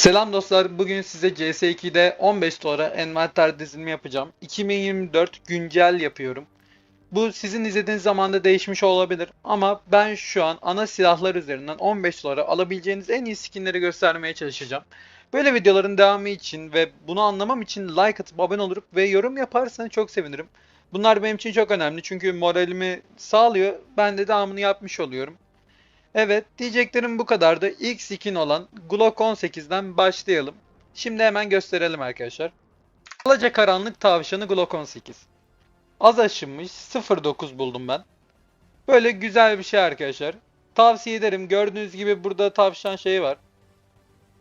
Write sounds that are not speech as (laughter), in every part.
Selam dostlar. Bugün size CS2'de 15 dolara envanter dizilimi yapacağım. 2024 güncel yapıyorum. Bu sizin izlediğiniz zamanda değişmiş olabilir ama ben şu an ana silahlar üzerinden 15 dolara alabileceğiniz en iyi skinleri göstermeye çalışacağım. Böyle videoların devamı için ve bunu anlamam için like atıp abone olup ve yorum yaparsanız çok sevinirim. Bunlar benim için çok önemli çünkü moralimi sağlıyor. Ben de devamını yapmış oluyorum. Evet, diyeceklerim bu kadardı. İlk skin olan Glock 18'den başlayalım. Şimdi hemen gösterelim arkadaşlar. Alaca karanlık tavşanı Glock 18. Az aşınmış 09 buldum ben. Böyle güzel bir şey arkadaşlar. Tavsiye ederim. Gördüğünüz gibi burada tavşan şeyi var.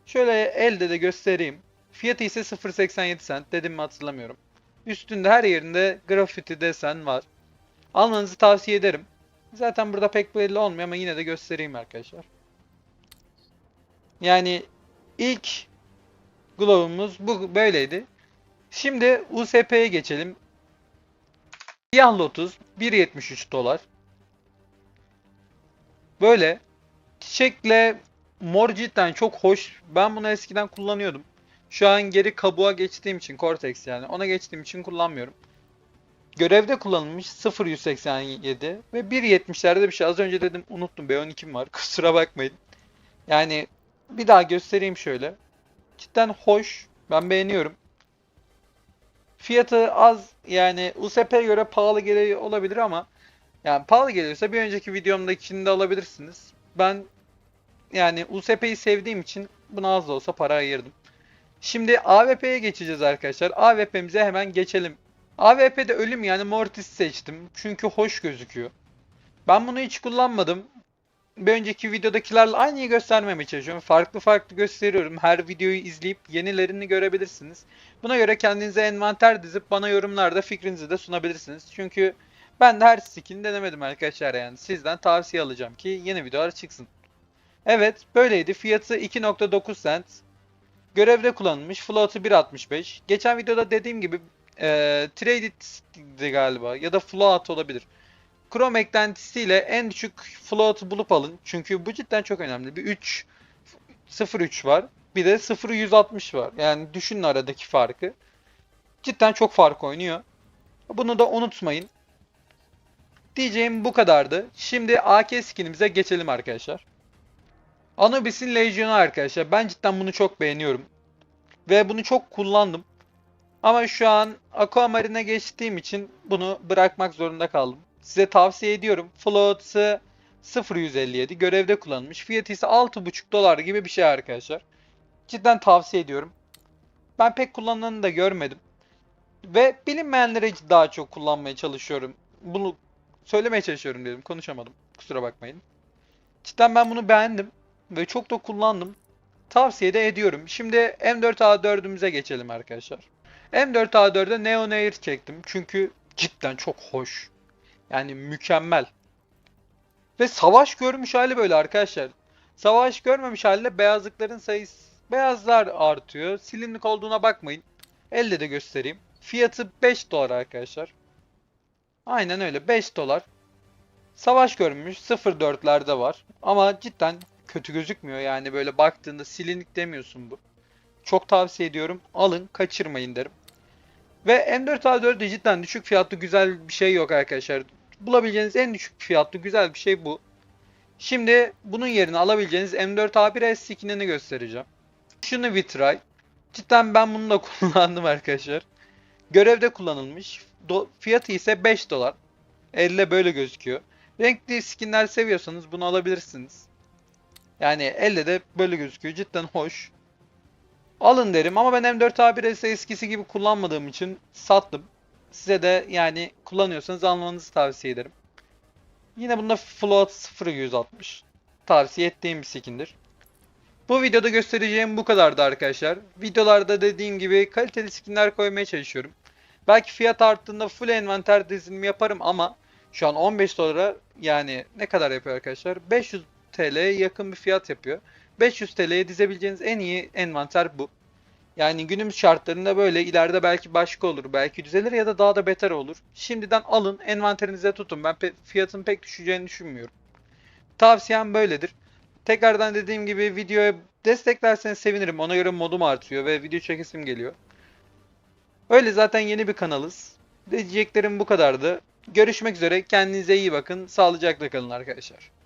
Şöyle elde de göstereyim. Fiyatı ise 0.87 cent. Dedim mi hatırlamıyorum. Üstünde her yerinde grafiti desen var. Almanızı tavsiye ederim. Zaten burada pek belli olmuyor ama yine de göstereyim arkadaşlar. Yani ilk glove'umuz bu böyleydi. Şimdi USP'ye geçelim. Siyah Lotus 1.73 dolar. Böyle çiçekle mor cidden çok hoş. Ben bunu eskiden kullanıyordum. Şu an geri kabuğa geçtiğim için Cortex yani ona geçtiğim için kullanmıyorum. Görevde kullanılmış 0.187 ve 1.70'lerde bir şey. Az önce dedim unuttum B12'm var. (laughs) Kusura bakmayın. Yani bir daha göstereyim şöyle. Cidden hoş. Ben beğeniyorum. Fiyatı az yani USP'ye göre pahalı geliyor olabilir ama yani pahalı geliyorsa bir önceki videomdakini de alabilirsiniz. Ben yani USP'yi sevdiğim için buna az da olsa para ayırdım. Şimdi AWP'ye geçeceğiz arkadaşlar. AWP'mize hemen geçelim. AWP'de ölüm yani Mortis seçtim. Çünkü hoş gözüküyor. Ben bunu hiç kullanmadım. Bir önceki videodakilerle aynıyı göstermemeye çalışıyorum. Farklı farklı gösteriyorum. Her videoyu izleyip yenilerini görebilirsiniz. Buna göre kendinize envanter dizip bana yorumlarda fikrinizi de sunabilirsiniz. Çünkü ben de her skin denemedim arkadaşlar yani. Sizden tavsiye alacağım ki yeni videolar çıksın. Evet böyleydi. Fiyatı 2.9 cent. Görevde kullanılmış. Float'u 1.65. Geçen videoda dediğim gibi e, Traded'di galiba ya da Float olabilir. Chrome eklentisiyle en düşük float'u bulup alın. Çünkü bu cidden çok önemli. Bir 3 0.3 var. Bir de 0.160 var. Yani düşünün aradaki farkı. Cidden çok fark oynuyor. Bunu da unutmayın. Diyeceğim bu kadardı. Şimdi AK skinimize geçelim arkadaşlar. Anubis'in Legion'u arkadaşlar. Ben cidden bunu çok beğeniyorum. Ve bunu çok kullandım. Ama şu an Aquamarine'e geçtiğim için bunu bırakmak zorunda kaldım. Size tavsiye ediyorum. Float'ı 0.157 görevde kullanılmış. Fiyatı ise 6.5 dolar gibi bir şey arkadaşlar. Cidden tavsiye ediyorum. Ben pek kullanılanı da görmedim. Ve bilinmeyenlere daha çok kullanmaya çalışıyorum. Bunu söylemeye çalışıyorum dedim. Konuşamadım. Kusura bakmayın. Cidden ben bunu beğendim. Ve çok da kullandım. Tavsiye de ediyorum. Şimdi M4A4'ümüze geçelim arkadaşlar. M4A4'de Neon Air çektim. Çünkü cidden çok hoş. Yani mükemmel. Ve savaş görmüş hali böyle arkadaşlar. Savaş görmemiş halde beyazlıkların sayısı beyazlar artıyor. Silinlik olduğuna bakmayın. Elle de göstereyim. Fiyatı 5 dolar arkadaşlar. Aynen öyle 5 dolar. Savaş görmüş 0.4'lerde var. Ama cidden kötü gözükmüyor yani böyle baktığında silinlik demiyorsun bu. Çok tavsiye ediyorum. Alın, kaçırmayın derim. Ve M4A4'de cidden düşük fiyatlı güzel bir şey yok arkadaşlar. Bulabileceğiniz en düşük fiyatlı güzel bir şey bu. Şimdi bunun yerine alabileceğiniz M4A1 S2'ni göstereceğim. Şunu vitray. Cidden ben bunu da (laughs) kullandım arkadaşlar. Görevde kullanılmış. Do- fiyatı ise 5 dolar. Elle böyle gözüküyor. Renkli skinler seviyorsanız bunu alabilirsiniz. Yani elle de böyle gözüküyor. Cidden hoş. Alın derim ama ben M4A1S eskisi gibi kullanmadığım için sattım. Size de yani kullanıyorsanız almanızı tavsiye ederim. Yine bunda float 0.160. Tavsiye ettiğim bir skindir. Bu videoda göstereceğim bu kadardı arkadaşlar. Videolarda dediğim gibi kaliteli skinler koymaya çalışıyorum. Belki fiyat arttığında full envanter dizilimi yaparım ama şu an 15 dolara yani ne kadar yapıyor arkadaşlar? 500 TL'ye yakın bir fiyat yapıyor. 500 TL'ye dizebileceğiniz en iyi envanter bu. Yani günümüz şartlarında böyle ileride belki başka olur, belki düzelir ya da daha da beter olur. Şimdiden alın, envanterinize tutun. Ben pe- fiyatın pek düşeceğini düşünmüyorum. Tavsiyem böyledir. Tekrardan dediğim gibi videoya Desteklerseniz sevinirim. Ona göre modum artıyor ve video çekesim geliyor. Öyle zaten yeni bir kanalız. Diyeceklerim bu kadardı. Görüşmek üzere. Kendinize iyi bakın. Sağlıcakla kalın arkadaşlar.